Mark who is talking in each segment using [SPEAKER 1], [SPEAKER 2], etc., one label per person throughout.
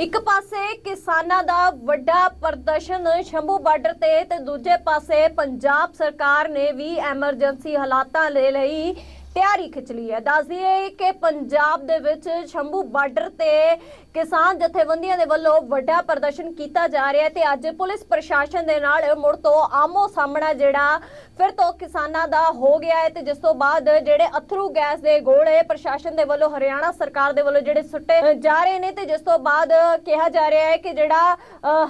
[SPEAKER 1] ਇੱਕ ਪਾਸੇ ਕਿਸਾਨਾਂ ਦਾ ਵੱਡਾ ਪ੍ਰਦਰਸ਼ਨ ਸ਼ੰਭੂ ਬਾਰਡਰ ਤੇ ਤੇ ਦੂਜੇ ਪਾਸੇ ਪੰਜਾਬ ਸਰਕਾਰ ਨੇ ਵੀ ਐਮਰਜੈਂਸੀ ਹਾਲਾਤਾਂ ਦੇ ਲਈ। ਤਿਆਰੀ ਖਿੱਚ ਲਈ ਹੈ। ਦੱਸ ਦਈਏ ਕਿ ਪੰਜਾਬ ਦੇ ਵਿੱਚ ਸ਼ੰਭੂ ਬਾਰਡਰ ਤੇ ਕਿਸਾਨ ਜਥੇਬੰਦੀਆਂ ਦੇ ਵੱਲੋਂ ਵੱਡਾ ਪ੍ਰਦਰਸ਼ਨ ਕੀਤਾ ਜਾ ਰਿਹਾ ਤੇ ਅੱਜ ਪੁਲਿਸ ਪ੍ਰਸ਼ਾਸਨ ਦੇ ਨਾਲ ਮੁੜ ਤੋਂ ਆਮੋ ਸਾਹਮਣਾ ਜਿਹੜਾ ਫਿਰ ਤੋਂ ਕਿਸਾਨਾਂ ਦਾ ਹੋ ਗਿਆ ਹੈ ਤੇ ਜਿਸ ਤੋਂ ਬਾਅਦ ਜਿਹੜੇ ਅਥਰੂ ਗੈਸ ਦੇ ਗੋਲੇ ਪ੍ਰਸ਼ਾਸਨ ਦੇ ਵੱਲੋਂ ਹਰਿਆਣਾ ਸਰਕਾਰ ਦੇ ਵੱਲੋਂ ਜਿਹੜੇ ਸੁੱਟੇ ਜਾ ਰਹੇ ਨੇ ਤੇ ਜਿਸ ਤੋਂ ਬਾਅਦ ਕਿਹਾ ਜਾ ਰਿਹਾ ਹੈ ਕਿ ਜਿਹੜਾ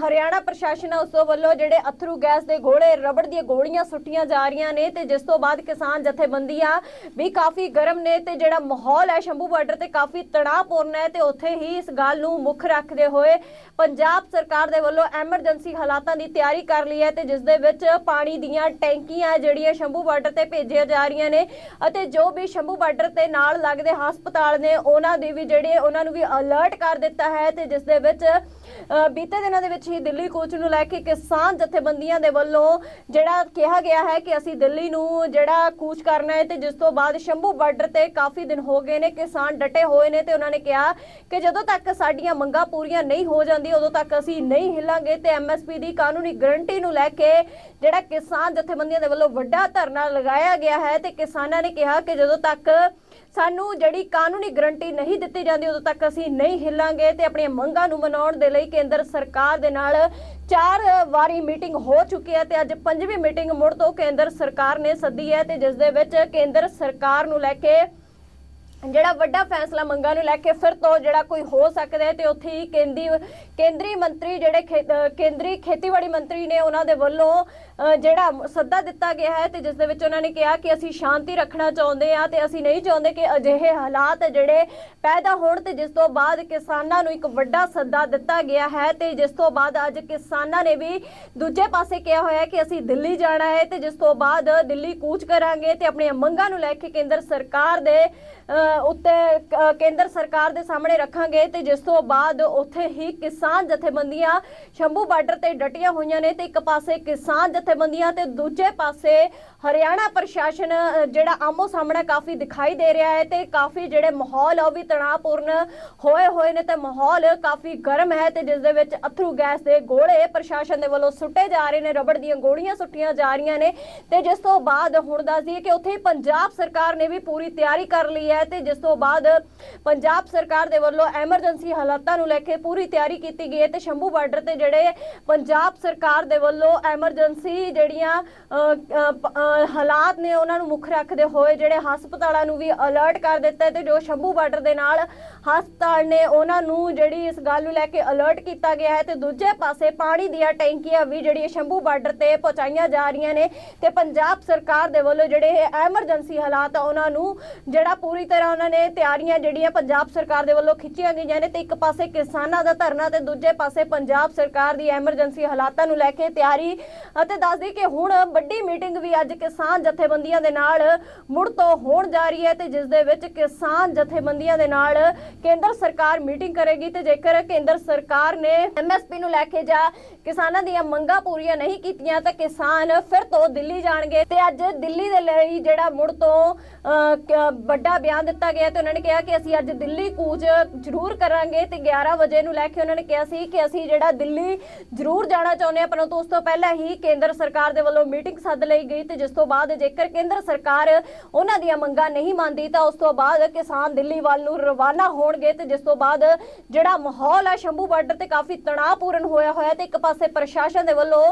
[SPEAKER 1] ਹਰਿਆਣਾ ਪ੍ਰਸ਼ਾਸਨ ਹੈ ਉਸ ਤੋਂ ਵੱਲੋਂ ਜਿਹੜੇ ਅਥਰੂ ਗੈਸ ਦੇ ਗੋਲੇ, ਰਬੜ ਦੀਆਂ ਗੋਲੀਆਂ ਸੁੱਟੀਆਂ ਜਾ ਰਹੀਆਂ ਨੇ ਤੇ ਜਿਸ ਤੋਂ ਬਾਅਦ ਕਿਸਾਨ ਜਥੇਬੰਦੀਆਂ ਵੀ ਕਾਫੀ ਗਰਮ ਨੇ ਤੇ ਜਿਹੜਾ ਮਾਹੌਲ ਹੈ ਸ਼ੰਭੂ ਬਾਰਡਰ ਤੇ ਕਾਫੀ ਤਣਾਅਪੂਰਨ ਹੈ ਤੇ ਉੱਥੇ ਹੀ ਇਸ ਗੱਲ ਨੂੰ ਮੁੱਖ ਰੱਖਦੇ ਹੋਏ ਪੰਜਾਬ ਸਰਕਾਰ ਦੇ ਵੱਲੋਂ ਐਮਰਜੈਂਸੀ ਹਾਲਾਤਾਂ ਦੀ ਤਿਆਰੀ ਕਰ ਲਈ ਹੈ ਤੇ ਜਿਸ ਦੇ ਵਿੱਚ ਪਾਣੀ ਦੀਆਂ ਟੈਂਕੀਆਂ ਜਿਹੜੀਆਂ ਸ਼ੰਭੂ ਬਾਰਡਰ ਤੇ ਭੇਜੀਆਂ ਜਾ ਰਹੀਆਂ ਨੇ ਅਤੇ ਜੋ ਵੀ ਸ਼ੰਭੂ ਬਾਰਡਰ ਤੇ ਨਾਲ ਲੱਗਦੇ ਹਸਪਤਾਲ ਨੇ ਉਹਨਾਂ ਦੇ ਵੀ ਜਿਹੜੇ ਉਹਨਾਂ ਨੂੰ ਵੀ ਅਲਰਟ ਕਰ ਦਿੱਤਾ ਹੈ ਤੇ ਜਿਸ ਦੇ ਵਿੱਚ ਬੀਤੇ ਦਿਨਾਂ ਦੇ ਵਿੱਚ ਹੀ ਦਿੱਲੀ ਕੂਚ ਨੂੰ ਲੈ ਕੇ ਕਿਸਾਨ ਜਥੇਬੰਦੀਆਂ ਦੇ ਵੱਲੋਂ ਜਿਹੜਾ ਕਿਹਾ ਗਿਆ ਹੈ ਕਿ ਅਸੀਂ ਦਿੱਲੀ ਨੂੰ ਜਿਹੜਾ ਕੂਚ ਕਰਨਾ ਹੈ ਤੇ ਜਿਸ ਤੋਂ ਬਾਅਦ ਸ਼ੰਭੂ ਬਾਰਡਰ ਤੇ ਕਾਫੀ ਦਿਨ ਹੋ ਗਏ ਨੇ, ਕਿਸਾਨ ਡਟੇ ਹੋਏ ਨੇ ਤੇ ਉਹਨਾਂ ਨੇ ਕਿਹਾ ਕਿ ਜਦੋਂ ਤੱਕ ਸਾਡੀਆਂ ਮੰਗਾਂ ਪੂਰੀਆਂ ਨਹੀਂ ਹੋ ਜਾਂਦੀ ਉਦੋਂ ਤੱਕ ਅਸੀਂ ਨਹੀਂ ਹਿੱਲਾਂਗੇ ਤੇ ਐਮਐਸਪੀ ਦੀ ਕਾਨੂੰਨੀ ਗਰੰਟੀ ਨੂੰ ਲੈ ਕੇ ਜਿਹੜਾ ਕਿਸਾਨ ਜਥੇਬੰਦੀਆਂ ਦੇ ਵੱਲੋਂ ਵੱਡਾ ਧਰਨਾ ਲਗਾਇਆ ਗਿਆ ਹੈ ਤੇ ਕਿਸਾਨਾਂ ਨੇ ਕਿਹਾ ਕਿ ਜਦੋਂ ਤੱਕ ਸਾਨੂੰ ਜਿਹੜੀ ਕਾਨੂੰਨੀ ਗਰੰਟੀ ਨਹੀਂ ਦਿੱਤੀ ਜਾਂਦੀ, ਉਦੋਂ ਤੱਕ ਅਸੀਂ ਨਹੀਂ ਹਿੱਲਾਂਗੇ ਤੇ ਆਪਣੀਆਂ ਮੰਗਾਂ ਨੂੰ ਮਨਾਉਣ ਦੇ ਲਈ ਕੇਂਦਰ ਸਰਕਾਰ ਦੇ ਨਾਲ ਚਾਰ ਵਾਰੀ ਮੀਟਿੰਗ ਹੋ ਚੁੱਕੀ ਹੈ ਤੇ ਅੱਜ ਪੰਜਵੀਂ ਮੀਟਿੰਗ ਮੁੜ ਤੋਂ ਕੇਂਦਰ ਸਰਕਾਰ ਨੇ ਸੱਦੀ ਹੈ ਤੇ ਜਿਸ ਦੇ ਵਿੱਚ ਕੇਂਦਰ ਸਰਕਾਰ ਨੂੰ ਲੈ ਕੇ ਜਿਹੜਾ ਵੱਡਾ ਫੈਸਲਾ ਮੰਗਾਂ ਨੂੰ ਲੈ ਕੇ ਫਿਰ ਤੋਂ ਜਿਹੜਾ ਕੋਈ ਹੋ ਸਕਦਾ ਹੈ ਤੇ ਉੱਥੇ ਹੀ ਕੇਂਦਰੀ ਕੇਂਦਰੀ ਮੰਤਰੀ ਜਿਹੜੇ ਖੇ- ਕੇਂਦਰੀ ਖੇਤੀਬਾੜੀ ਮੰਤਰੀ ਨੇ ਉਹਨਾਂ ਦੇ ਵੱਲੋਂ ਜਿਹੜਾ ਸੱਦਾ ਦਿੱਤਾ ਗਿਆ ਹੈ ਤੇ ਜਿਸ ਦੇ ਵਿੱਚ ਉਹਨਾਂ ਨੇ ਕਿਹਾ ਕਿ ਅਸੀਂ ਸ਼ਾਂਤੀ ਰੱਖਣਾ ਚਾਹੁੰਦੇ ਆ ਤੇ ਅਸੀਂ ਨਹੀਂ ਚਾਹੁੰਦੇ ਕਿ ਅਜਿਹੇ ਹਾਲਾਤ ਜਿਹੜੇ ਪੈਦਾ ਹੋਣ ਤੇ ਜਿਸ ਤੋਂ ਬਾਅਦ ਕਿਸਾਨਾਂ ਨੂੰ ਇੱਕ ਵੱਡਾ ਸੱਦਾ ਦਿੱਤਾ ਗਿਆ ਹੈ ਤੇ ਜਿਸ ਤੋਂ ਬਾਅਦ ਅੱਜ ਕਿਸਾਨਾਂ ਨੇ ਵੀ ਦੂਜੇ ਪਾਸੇ ਕਿਹਾ ਹੋਇਆ ਕਿ ਅਸੀਂ ਦਿੱਲੀ ਜਾਣਾ ਹੈ ਤੇ ਜਿਸ ਤੋਂ ਬਾਅਦ ਦਿੱਲੀ ਕੂਚ ਕਰਾਂਗੇ ਤੇ ਆਪਣੀਆਂ ਮੰਗਾਂ ਨੂੰ ਲੈ ਕੇ ਕੇਂਦਰ ਸਰਕਾਰ ਦੇ ਉੱਤੇ ਕੇਂਦਰ ਸਰਕਾਰ ਦੇ ਸਾਹਮਣੇ ਰੱਖਾਂਗੇ ਤੇ ਜਿਸ ਤੋਂ ਬਾਅਦ ਉੱਥੇ ਹੀ ਕਿਸਾਨ ਜਥੇਬੰਦੀਆਂ ਸ਼ੰਭੂ ਬਾਰਡਰ ਤੇ ਡਟੀਆਂ ਹੋਈਆਂ ਨੇ ਤੇ ਇੱਕ ਪਾਸੇ ਕਿਸਾਨ ਜਥੇਬੰਦੀਆਂ ਤੇ ਦੂਜੇ ਪਾਸੇ ਹਰਿਆਣਾ ਪ੍ਰਸ਼ਾਸਨ ਜਿਹੜਾ ਆਮੋ ਸਾਹਮਣਾ ਕਾਫੀ ਦਿਖਾਈ ਦੇ ਰਿਹਾ ਹੈ ਤੇ ਕਾਫੀ ਜਿਹੜੇ ਮਾਹੌਲ ਉਹ ਵੀ ਤਣਾਅਪੂਰਨ ਹੋਏ ਹੋਏ ਨੇ ਤੇ ਮਾਹੌਲ ਕਾਫੀ ਗਰਮ ਹੈ ਤੇ ਜਿਸ ਦੇ ਵਿੱਚ ਅਥਰੂ ਗੈਸ ਦੇ ਗੋਲੇ ਪ੍ਰਸ਼ਾਸਨ ਦੇ ਵੱਲੋਂ ਸੁੱਟੇ ਜਾ ਰਹੇ ਨੇ, ਰਬੜ ਦੀਆਂ ਗੋਲੀਆਂ ਸੁੱਟੀਆਂ ਜਾ ਰਹੀਆਂ ਨੇ ਤੇ ਜਿਸ ਤੋਂ ਬਾਅਦ ਹੁਣ ਦੱਸਦੀ ਦਈਏ ਕਿ ਉੱਥੇ ਹੀ ਪੰਜਾਬ ਸਰਕਾਰ ਨੇ ਵੀ ਪੂਰੀ ਤਿਆਰੀ ਕਰ ਲਈ ਹੈ ਤੇ ਜਿਸ ਤੋਂ ਬਾਅਦ ਪੰਜਾਬ ਸਰਕਾਰ ਦੇ ਵੱਲੋਂ ਐਮਰਜੈਂਸੀ ਹਾਲਾਤਾਂ ਨੂੰ ਲੈ ਕੇ ਪੂਰੀ ਤਿਆਰੀ ਕੀਤੀ ਗਈ ਹੈ ਤੇ ਸ਼ੰਭੂ ਬਾਰਡਰ ਤੇ ਜਿਹੜੇ ਪੰਜਾਬ ਸਰਕਾਰ ਦੇ ਵੱਲੋਂ ਐਮਰਜੈਂਸੀ ਜਿਹੜੀਆਂ ਹਾਲਾਤ ਨੇ ਉਹਨਾਂ ਨੂੰ ਮੁੱਖ ਰੱਖਦੇ ਹੋਏ ਜਿਹੜੇ ਹਸਪਤਾਲਾਂ ਨੂੰ ਵੀ ਅਲਰਟ ਕਰ ਦਿੱਤਾ ਹੈ ਤੇ ਜੋ ਸ਼ੰਭੂ ਬਾਰਡਰ ਦੇ ਨਾਲ ਹਸਪਤਾਲ ਨੇ ਉਹਨਾਂ ਨੂੰ ਜਿਹੜੀ ਇਸ ਗੱਲ ਨੂੰ ਲੈ ਕੇ ਅਲਰਟ ਕੀਤਾ ਗਿਆ ਹੈ ਤੇ ਦੂਜੇ ਪਾਸੇ ਪਾਣੀ ਦੀਆਂ ਟੈਂਕੀਆਂ ਵੀ ਜਿਹੜੀ ਸ਼ੰਭੂ ਬਾਰਡਰ ਤੇ ਪਹੁੰਚਾਈਆਂ ਜਾ ਰਹੀਆਂ ਨੇ ਤੇ ਪੰਜਾਬ ਸਰਕਾਰ ਦੇ ਵੱਲੋਂ ਜਿਹੜੇ ਐਮਰਜੈਂਸੀ ਹਾਲਾਤ ਆ ਉਹਨਾਂ ਨੂੰ ਜਿਹੜਾ ਪੂਰੀ ਤਰ੍ਹਾਂ ਉਹਨਾਂ ਨੇ ਤਿਆਰੀਆਂ ਜਿਹੜੀਆਂ ਪੰਜਾਬ ਸਰਕਾਰ ਦੇ ਵੱਲੋਂ ਖਿੱਚੀਆਂ ਗਈਆਂ ਨੇ ਤੇ ਇੱਕ ਪਾਸੇ ਕਿਸਾਨਾਂ ਦਾ ਧਰਨਾ ਤੇ ਦੂਜੇ ਪਾਸੇ ਪੰਜਾਬ ਸਰਕਾਰ ਦੀ ਐਮਰਜੈਂਸੀ ਹਾਲਾਤਾਂ ਨੂੰ ਲੈ ਕੇ ਤਿਆਰੀ। ਅਤੇ ਦੱਸਦੀ ਕਿ ਹੁਣ ਵੱਡੀ ਮੀਟਿੰਗ ਵੀ ਅੱਜ ਕਿਸਾਨ ਜਥੇਬੰਦੀਆਂ ਦੇ ਨਾਲ ਮੁੜ ਤੋਂ ਹੋਣ ਜਾ ਰਹੀ ਹੈ ਤੇ ਜਿਸ ਦੇ ਵਿੱਚ ਕਿਸਾਨ ਜਥੇਬੰਦੀਆਂ ਦੇ ਨਾਲ ਕੇਂਦਰ ਸਰਕਾਰ ਮੀਟਿੰਗ ਕਰੇਗੀ ਤੇ ਜੇਕਰ ਕੇਂਦਰ ਸਰਕਾਰ ਨੇ ਐਮਐਸਪੀ ਨੂੰ ਲੈ ਕੇ ਜਾਂ ਕਿਸਾਨਾਂ ਦੀਆਂ ਮੰਗਾਂ ਪੂਰੀਆਂ ਨਹੀਂ ਕੀਤੀਆਂ ਤਾਂ ਕਿਸਾਨ ਫਿਰ ਤੋਂ ਦਿੱਲੀ ਜਾਣਗੇ। ਤੇ ਅੱਜ ਦਿੱਲੀ ਦੇ ਲਈ ਜਿਹੜਾ ਮੁੜ ਤੋਂ ਅਹ, ਵੱਡਾ ਬਿਆਨ ਦਿੱਤਾ ਗਿਆ ਤੇ ਉਹਨਾਂ ਨੇ ਕਿਹਾ ਕਿ ਅਸੀਂ ਅੱਜ ਦਿੱਲੀ ਕੂਚ ਜ਼ਰੂਰ ਕਰਾਂਗੇ ਤੇ 11 ਵਜੇ ਨੂੰ ਲੈ ਕੇ ਉਹਨਾਂ ਨੇ ਕਿਹਾ ਸੀ ਕਿ ਅਸੀਂ ਜਿਹੜਾ ਦਿੱਲੀ ਜ਼ਰੂਰ ਜਾਣਾ ਚਾਹੁੰਦੇ ਹਾਂ ਪਰੰਤੂ ਉਸ ਤੋਂ ਪਹਿਲਾਂ ਹੀ ਕੇਂਦਰ ਸਰਕਾਰ ਦੇ ਵੱਲੋਂ ਮੀਟਿੰਗ ਸੱਦ ਲਈ ਗਈ ਤੇ ਜਿਸ ਤੋਂ ਬਾਅਦ ਜੇਕਰ ਕੇਂਦਰ ਸਰਕਾਰ ਉਹਨਾਂ ਦੀਆਂ ਮੰਗਾਂ ਨਹੀਂ ਮੰਨਦੀ ਤਾਂ ਉਸ ਤੋਂ ਬਾਅਦ ਕਿਸਾਨ ਦਿੱਲੀ ਵੱਲ ਨੂੰ ਰਵਾਨਾ ਹੋਣਗੇ ਤੇ ਜਿਸ ਤੋਂ ਬਾਅਦ ਜਿਹੜਾ ਮਾਹੌਲ ਹੈ ਸ਼ੰਭੂ ਬਾਰਡਰ ਤੇ ਕਾਫੀ ਤਣਾਅਪੂਰਨ ਹੋਇਆ ਹੋਇਆ ਤੇ ਇੱਕ ਪਾਸੇ ਪ੍ਰਸ਼ਾਸਨ ਦੇ ਵੱਲੋਂ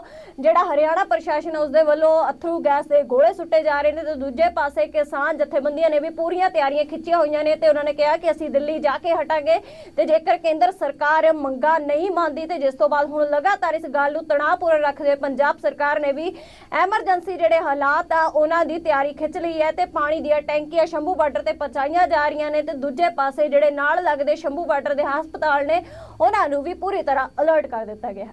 [SPEAKER 1] ਜਿਹੜਾ ਹਰਿਆਣਾ ਪ੍ਰਸ਼ਾਸਨ ਹੈ ਉਸ ਦੇ ਵੱਲੋਂ ਅਥਰੂ ਗੈਸ ਦੇ ਗੋਲੇ ਸੁੱਟੇ ਜਾ ਰਹੇ ਨੇ ਤੇ ਦੂਜੇ ਪਾਸੇ ਕਿਸਾਨ ਜਥੇਬੰਦੀਆਂ ਨੇ ਵੀ ਪੂਰੀਆਂ ਤਿਆਰੀਆਂ ਖਿੱਚੀਆਂ ਹੋਈਆਂ ਨੇ ਤੇ ਉਹਨਾਂ ਨੇ ਕਿਹਾ ਕਿ ਅਸੀਂ ਦਿੱਲੀ ਜਾ ਕੇ ਹਟਾਂਗੇ ਤੇ ਜੇਕਰ ਕੇਂਦਰ ਸਰਕਾਰ ਮੰਗਾਂ ਨਹੀਂ ਮੰਨਦੀ ਤੇ ਜਿਸ ਤੋਂ ਬਾਅਦ ਹੁਣ ਲਗਾਤਾਰ ਇਸ ਗੱਲ ਨੂੰ ਤਣਾਅਪੂਰਨ ਰੱਖਦੇ ਪੰਜਾਬ ਸਰਕਾਰ ਨੇ ਵੀ ਐਮਰਜੈਂਸੀ ਜਿਹੜੇ ਹਾਲਾਤ ਆ, ਉਹਨਾਂ ਦੀ ਤਿਆਰੀ ਖਿੱਚ ਲਈ ਹੈ ਤੇ ਪਾਣੀ ਦੀਆਂ ਟੈਂਕੀਆਂ ਸ਼ੰਭੂ ਬਾਰਡਰ ਤੇ ਪਹੁੰਚਾਈਆਂ ਜਾ ਰਹੀਆਂ ਨੇ ਤੇ ਦੂਜੇ ਪਾਸੇ ਜਿਹੜੇ ਨਾਲ ਲੱਗਦੇ ਸ਼ੰਭੂ ਬਾਰਡਰ ਦੇ ਹਸਪਤਾਲ ਨੇ, ਉਹਨਾਂ ਨੂੰ ਵੀ ਪੂਰੀ ਤਰ੍ਹਾਂ ਅਲਰਟ ਕਰ ਦਿੱਤਾ ਗਿਆ